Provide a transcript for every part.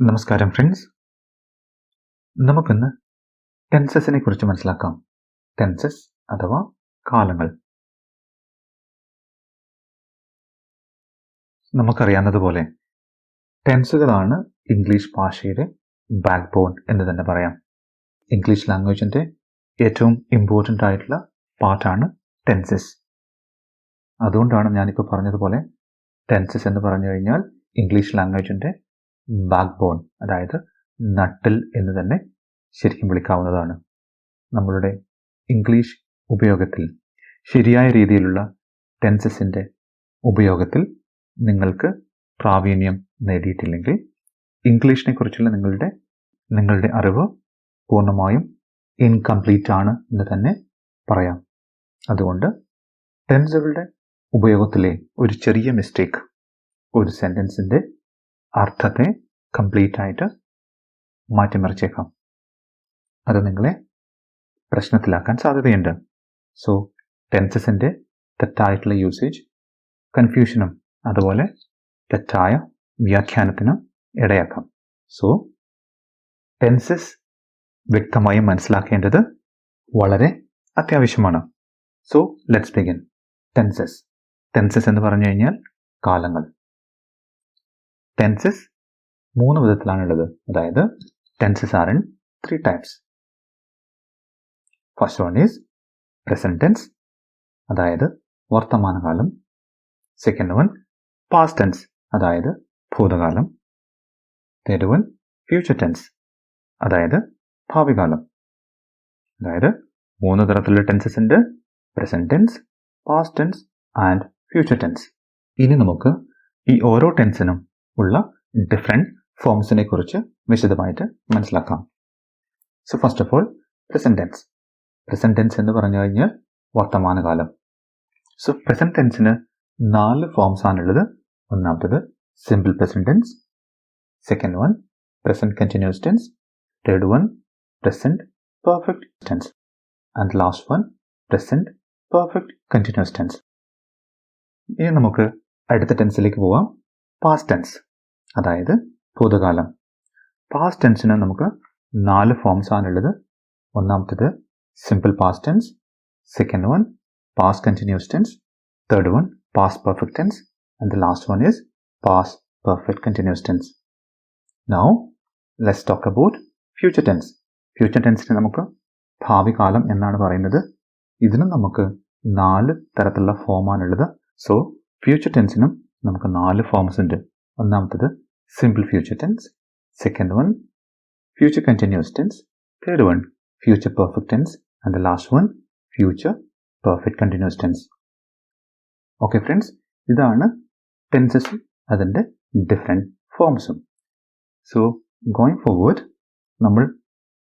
നമസ്കാരം ഫ്രണ്ട്സ് നമുക്കിന്ന് ടെൻസസിനെ കുറിച്ച് മനസ്സിലാക്കാം. ടെൻസസ് അഥവാ കാലങ്ങൾ. നമുക്കറിയാവുന്നതുപോലെ ടെൻസുകളാണ് ഇംഗ്ലീഷ് ഭാഷയുടെ ബാക്ക് ബോൺ എന്ന് തന്നെ പറയാം. ഇംഗ്ലീഷ് ലാംഗ്വേജിന്റെ ഏറ്റവും ഇമ്പോർട്ടന്റ് ആയിട്ടുള്ള പാർട്ടാണ് ടെൻസസ് അതുകൊണ്ടാണ് ഞാനിപ്പോൾ പറഞ്ഞതുപോലെ ടെൻസസ് എന്ന് പറഞ്ഞു കഴിഞ്ഞാൽ ഇംഗ്ലീഷ് ലാംഗ്വേജിന്റെ ബാക്ക് ബോൺ അതായത് നട്ടിൽ എന്ന് തന്നെ ശരിക്കും വിളിക്കാവുന്നതാണ്. നമ്മളുടെ ഇംഗ്ലീഷ് ഉപയോഗത്തിൽ ശരിയായ രീതിയിലുള്ള ടെൻസസിന്റെ ഉപയോഗത്തിൽ നിങ്ങൾക്ക് പ്രാവീണ്യം നേടിയിട്ടില്ലെങ്കിൽ ഇംഗ്ലീഷിനെ കുറിച്ചുള്ള നിങ്ങളുടെ നിങ്ങളുടെ അറിവ് പൂർണമായും ഇൻകംപ്ലീറ്റ് ആണ് എന്ന് തന്നെ പറയാം. അതുകൊണ്ട് ടെൻസുകളുടെ ഉപയോഗത്തിലെ ഒരു ചെറിയ മിസ്റ്റേക്ക് ഒരു സെന്റൻസിന്റെ അർത്ഥത്തെ കംപ്ലീറ്റ് ആയിട്ട് മാറ്റിമറിച്ചേക്കാം. അത് നിങ്ങളെ പ്രശ്നത്തിലാക്കാൻ സാധ്യതയുണ്ട്. സോ ടെൻസസിന്റെ തെറ്റായിട്ടുള്ള യൂസേജ് കൺഫ്യൂഷനും അതുപോലെ തെറ്റായ വ്യാഖ്യാനത്തിനും ഇടയാക്കാം. സോ ടെൻസസ് വ്യക്തമായും മനസ്സിലാക്കേണ്ടത് വളരെ അത്യാവശ്യമാണ്. So let's begin tenses tenses എന്ന് പറഞ്ഞു കഴിഞ്ഞാൽ കാലങ്ങൾ. ടെൻസസ് മൂന്ന് വിധത്തിലാണുള്ളത്. അതായത് tenses are in three types first one is present tense അതായത് വർത്തമാനകാലം. സെക്കൻഡ് വൺ പാസ്റ്റ് ടെൻസ് അതായത് ഭൂതകാലം. തേർഡ് വൺ ഫ്യൂച്ചർ ടെൻസ് അതായത് ഭാവികാലം. അതായത് മൂന്ന് തരത്തിലുള്ള ടെൻസസ് ഉണ്ട്. Present tense past tense and future tense ഇനി നമുക്ക് ഈ ഓരോ ടെൻസിനും ഉള്ള ഡിഫറെന്റ് ഫോംസിനെ കുറിച്ച് വിശദമായിട്ട് മനസ്സിലാക്കാം. So first of all present tense എന്ന് പറഞ്ഞു കഴിഞ്ഞാൽ വർത്തമാനകാലം. സോ പ്രസന്റ് ടെൻസിന് നാല് ഫോംസ് ആണുള്ളത്. ഒന്നാമത്തത് simple present tense second one present continuous tense third one present perfect tense and last one present perfect continuous tense ഇനി നമുക്ക് അടുത്ത ടെൻസിലേക്ക് പോവാം. പാസ്റ്റ് ടെൻസ് അതായത് ഭൂതകാലം. പാസ്റ്റ് ടെൻസിന് നമുക്ക് നാല് ഫോംസ് ആണുള്ളത് ഒന്നാമത്തേത് simple past tense second one past continuous tense third one past perfect tense and the last one is past perfect continuous tense now let's talk about future tense future ടെൻസിന് നമുക്ക് ഭാവി കാലം എന്നാണ് പറയുന്നത്. ഇതിനും നമുക്ക് നാല് തരത്തിലുള്ള ഫോമാണുള്ളത് സോ ഫ്യൂച്ചർ ടെൻസിനും നമുക്ക് നാല് ഫോംസ് ഉണ്ട്. ഒന്നാമത്തത് simple future tense second one future continuous tense third one future perfect tense and the last one future perfect continuous tense okay friends ഇതാണ് ടെൻസസും അതിന്റെ ഡിഫറെന്റ് ഫോംസും സോ ഗോയിങ് ഫോർവേഡ് നമ്മൾ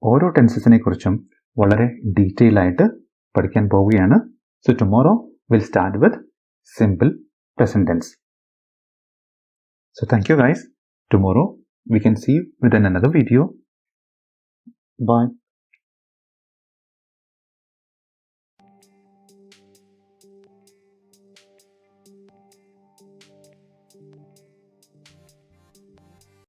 ഓരോ ടെൻസസിനെ കുറിച്ചും വളരെ ഡീറ്റെയിൽ ആയിട്ട് പഠിക്കാൻ പോവുകയാണ്. So tomorrow will start with simple present tense. So thank you guys. Tomorrow we can see you with another video. Bye.